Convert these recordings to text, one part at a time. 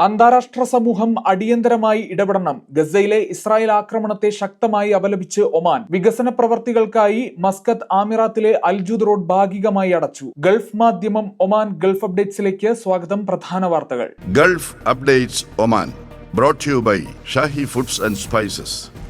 അന്താരാഷ്ട്ര സമൂഹം അടിയന്തരമായി ഇടപെടണം. ഗസയിലെ ഇസ്രായേൽ ആക്രമണത്തെ ശക്തമായി അപലപിച്ച് ഒമാൻ വികസന പ്രവർത്തികൾക്കായി മസ്കത്ത് ആമിറാത്തിലെ അൽജൂദ് റോഡ് ഭാഗികമായി അടച്ചു. ഗൾഫ് മാധ്യമം ഒമാൻ ഗൾഫ് അപ്ഡേറ്റ്സിലേക്ക് സ്വാഗതം. പ്രധാന വാർത്തകൾ. Gulf updates Oman Brought to you by foods and and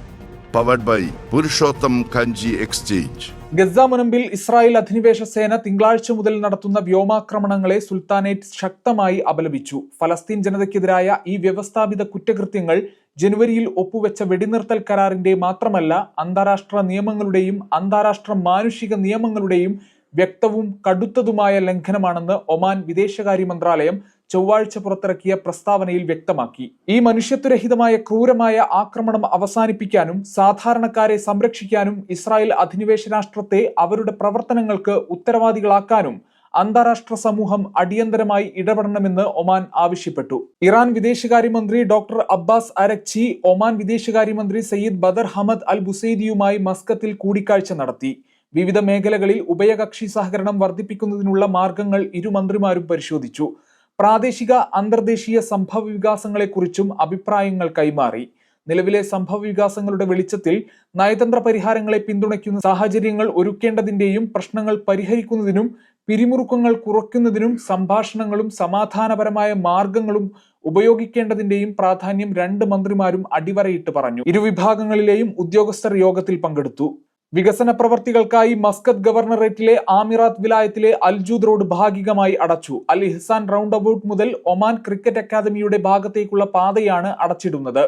Spices. By Purushottam Kanji exchange Gaza മുനമ്പിൽ Israel അധിനിവേശ സേന തിങ്കളാഴ്ച മുതൽ നടത്തുന്ന വ്യോമാക്രമണങ്ങളെ സുൽത്താനേറ്റ് ശക്തമായി അപലപിച്ചു ഫലസ്തീൻ ജനതയ്ക്കെതിരായ ഈ വ്യവസ്ഥാപിത കുറ്റകൃത്യങ്ങൾ ജനുവരിയിൽ ഒപ്പുവെച്ച വെടിനിർത്തൽ കരാറിന്റെ മാത്രമല്ല അന്താരാഷ്ട്ര നിയമങ്ങളുടെയും അന്താരാഷ്ട്ര മാനുഷിക നിയമങ്ങളുടെയും വ്യക്തവും കടുത്തതുമായ ലംഘനമാണെന്ന് ഒമാൻ വിദേശകാര്യ മന്ത്രാലയം ചൊവ്വാഴ്ച പുറത്തിറക്കിയ പ്രസ്താവനയിൽ വ്യക്തമാക്കി. ഈ മനുഷ്യത്വരഹിതമായ ക്രൂരമായ ആക്രമണം അവസാനിപ്പിക്കാനും സാധാരണക്കാരെ സംരക്ഷിക്കാനും ഇസ്രായേൽ അധിനിവേശ രാഷ്ട്രത്തെ അവരുടെ പ്രവർത്തനങ്ങൾക്ക് ഉത്തരവാദികളാക്കാനും അന്താരാഷ്ട്ര സമൂഹം അടിയന്തരമായി ഇടപെടണമെന്ന് ഒമാൻ ആവശ്യപ്പെട്ടു. ഇറാൻ വിദേശകാര്യമന്ത്രി ഡോക്ടർ അബ്ബാസ് അരക്ചി ഒമാൻ വിദേശകാര്യമന്ത്രി സയ്യിദ് ബദർ ഹമദ് അൽ ബുസൈദിയുമായി മസ്കത്തിൽ കൂടിക്കാഴ്ച നടത്തി. വിവിധ മേഖലകളിൽ ഉഭയകക്ഷി സഹകരണം വർദ്ധിപ്പിക്കുന്നതിനുള്ള മാർഗങ്ങൾ ഇരു മന്ത്രിമാരും പരിശോധിച്ചു. പ്രാദേശിക അന്തർദേശീയ സംഭവ വികാസങ്ങളെക്കുറിച്ചും അഭിപ്രായങ്ങൾ കൈമാറി. നിലവിലെ സംഭവ വികാസങ്ങളുടെ വെളിച്ചത്തിൽ നയതന്ത്ര പരിഹാരങ്ങളെ പിന്തുണയ്ക്കുന്ന സാഹചര്യങ്ങൾ ഒരുക്കേണ്ടതിന്റെയും പ്രശ്നങ്ങൾ പരിഹരിക്കുന്നതിനും പിരിമുറുക്കങ്ങൾ കുറയ്ക്കുന്നതിനും സംഭാഷണങ്ങളും സമാധാനപരമായ മാർഗങ്ങളും ഉപയോഗിക്കേണ്ടതിന്റെയും പ്രാധാന്യം രണ്ട് മന്ത്രിമാരും അടിവരയിട്ട് പറഞ്ഞു. ഇരു ഇരുവിഭാഗങ്ങളിലെയും ഉദ്യോഗസ്ഥർ യോഗത്തിൽ പങ്കെടുത്തു. വികസന പ്രവർത്തികൾക്കായി മസ്കത്ത് ഗവർണറേറ്റിലെ ആമിറാത്ത് വിലായത്തിലെ അൽജൂദ് റോഡ് ഭാഗികമായി അടച്ചു. അൽ ഇഹ്സാൻ റൗണ്ട് അബൌട്ട് മുതൽ ഒമാൻ ക്രിക്കറ്റ് അക്കാദമിയുടെ ഭാഗത്തേക്കുള്ള പാതയാണ് അടച്ചിടുന്നത്.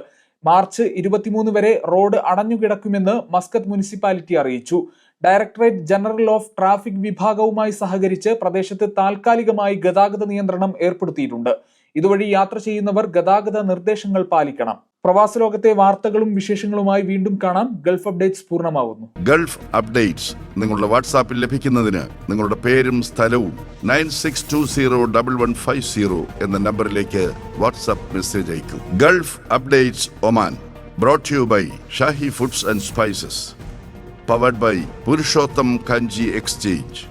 മാർച്ച് ഇരുപത്തിമൂന്ന് വരെ റോഡ് അടഞ്ഞുകിടക്കുമെന്ന് മസ്കത്ത് മുനിസിപ്പാലിറ്റി അറിയിച്ചു. ഡയറക്ടറേറ്റ് ജനറൽ ഓഫ് ട്രാഫിക് വിഭാഗവുമായി സഹകരിച്ച് പ്രദേശത്ത് താൽക്കാലികമായി ഗതാഗത നിയന്ത്രണം ഏർപ്പെടുത്തിയിട്ടുണ്ട്. ഇതുവഴി യാത്ര ചെയ്യുന്നവർ ഗതാഗത നിർദ്ദേശങ്ങൾ പാലിക്കണം. പ്രവാസ ലോകത്തെ വാർത്തകളും വിശേഷങ്ങളുമായി വീണ്ടും കാണാം. ഗൾഫ് അപ്ഡേറ്റ്സ് പൂർണമാവുന്നു. ഗൾഫ് അപ്ഡേറ്റ്സ് നിങ്ങളുടെ വാട്സാപ്പിൽ ലഭിക്കുന്നതിന് നിങ്ങളുടെ പേരും സ്ഥലവും nine six two zero double one five zero എന്ന നമ്പറിലേക്ക് വാട്സാപ്പ് മെസ്സേജ് അയക്കും. Gulf updates Oman brought you by Shahi foods and spices powered by Purushottam Kanji exchange.